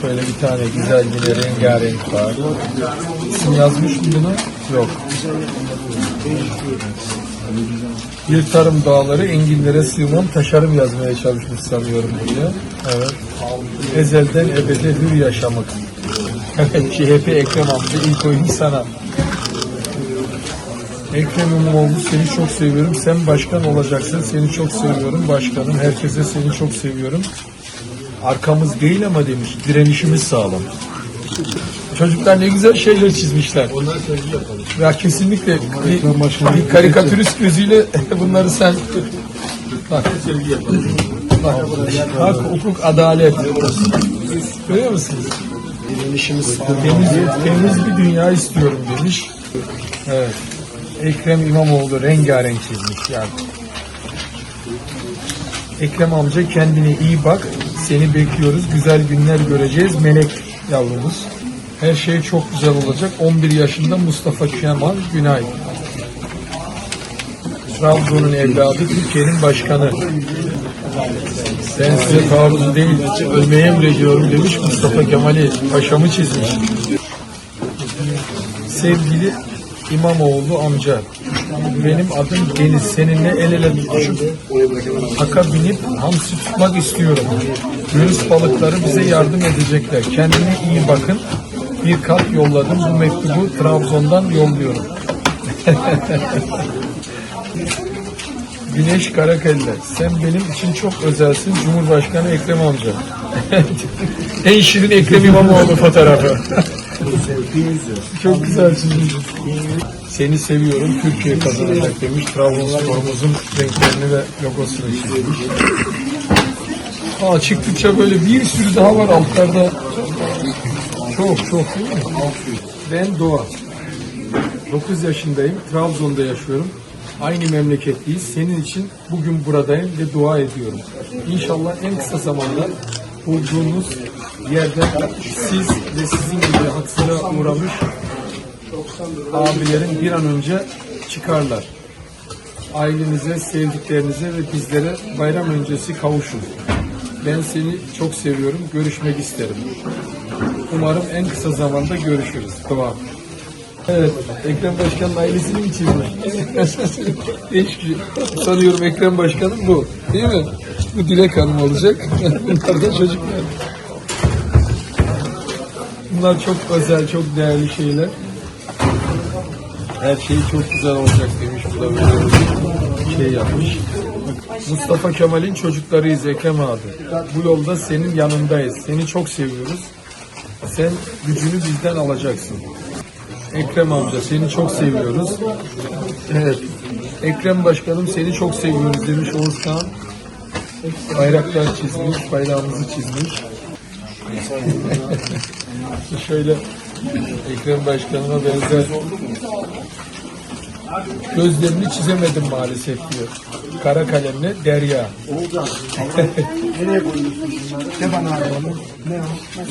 Şöyle bir tane güzel yine rengarenk var. İsim yazmış mı bunu? Yok. Bir tarım dağları enginlere sığmam taşarım yazmaya çalışmış sanıyorum buraya. Evet. Ezelden ebede hür yaşamak. CHP Ekrem amca ilk oyunu sana. Ekrem İmamoğlu seni çok seviyorum. Sen başkan olacaksın. Seni çok seviyorum başkanım. Herkese seni çok seviyorum. Arkamız değil ama demiş. Direnişimiz sağlam. Çocuklar ne güzel şeyler çizmişler. Onları sevgi yapalım. Ya kesinlikle bir, bir karikatürist gözüyle bunları sen bak sevgi yapalım. Bak, hak, hukuk, adalet. Görüyor musunuz? Direnişimiz Temiz, temiz bir dünya istiyorum demiş. Evet. Ekrem İmamoğlu rengarenk çizmiş yani. Ekrem amca kendine iyi bak. Seni bekliyoruz. Güzel günler göreceğiz. Melek yavrumuz. Her şey çok güzel olacak. 11 yaşında Mustafa Kemal Günay. Trabzon'un evladı, Türkiye'nin başkanı. Ben size taarruz değil, ölmeye emrediyorum demiş Mustafa Kemal'i, paşamı çizmiş. Sevgili İmamoğlu amca, benim adım Deniz, seninle el ele tutuşup Haka binip hamsi tutmak istiyorum. Yunus balıkları bize yardım edecekler. Kendine iyi bakın. Bir kart yolladım. Bu mektubu Trabzon'dan yolluyorum. Güneş Karakelle. Sen benim için çok özelsin. Cumhurbaşkanı Ekrem amca. en şirin Ekrem İmamoğlu fotoğrafı. çok güzel çizmiş. Seni seviyorum. Türkiye kazanacak demiş. Trabzonspor'umuzun renklerini ve logosunu çizmiş. Aa, çıktıkça böyle bir sürü daha var altlarda. Çok çok değil mi? Ben Doğa. 9 yaşındayım. Trabzon'da yaşıyorum. Aynı memleketliyiz. Senin için bugün buradayım ve dua ediyorum. İnşallah en kısa zamanda bulduğunuz yerden siz ve sizin gibi haksızlığa uğramış abilerin bir an önce çıkarlar. Ailenize, sevdiklerinize ve bizlere bayram öncesi kavuşun. Ben seni çok seviyorum. Görüşmek isterim. Umarım en kısa zamanda görüşürüz. Dua. Evet, Ekrem Başkan'ın ailesini mi çizmiş? Değişik. Sanıyorum Ekrem Başkan'ın bu. Değil mi? Bu Dilek Hanım olacak. Bunlar da çocuklar. Bunlar çok özel, çok değerli şeyler. Her şey çok güzel olacak demiş. Bu da böyle bir şey yapmış. Mustafa Kemal'in çocuklarıyız Ekrem abi. Bu yolda senin yanındayız. Seni çok seviyoruz. Sen gücünü bizden alacaksın. Ekrem amca seni çok seviyoruz. Evet. Ekrem başkanım seni çok seviyoruz demiş Oğuzhan. Bayraklar çizmiş, bayrağımızı çizmiş. Şöyle Ekrem başkanıma benzer gözlerini çizemedim maalesef diyor. Kara kalemle Derya. Nereye koyuyorsun bunları? Ne bana? Ne?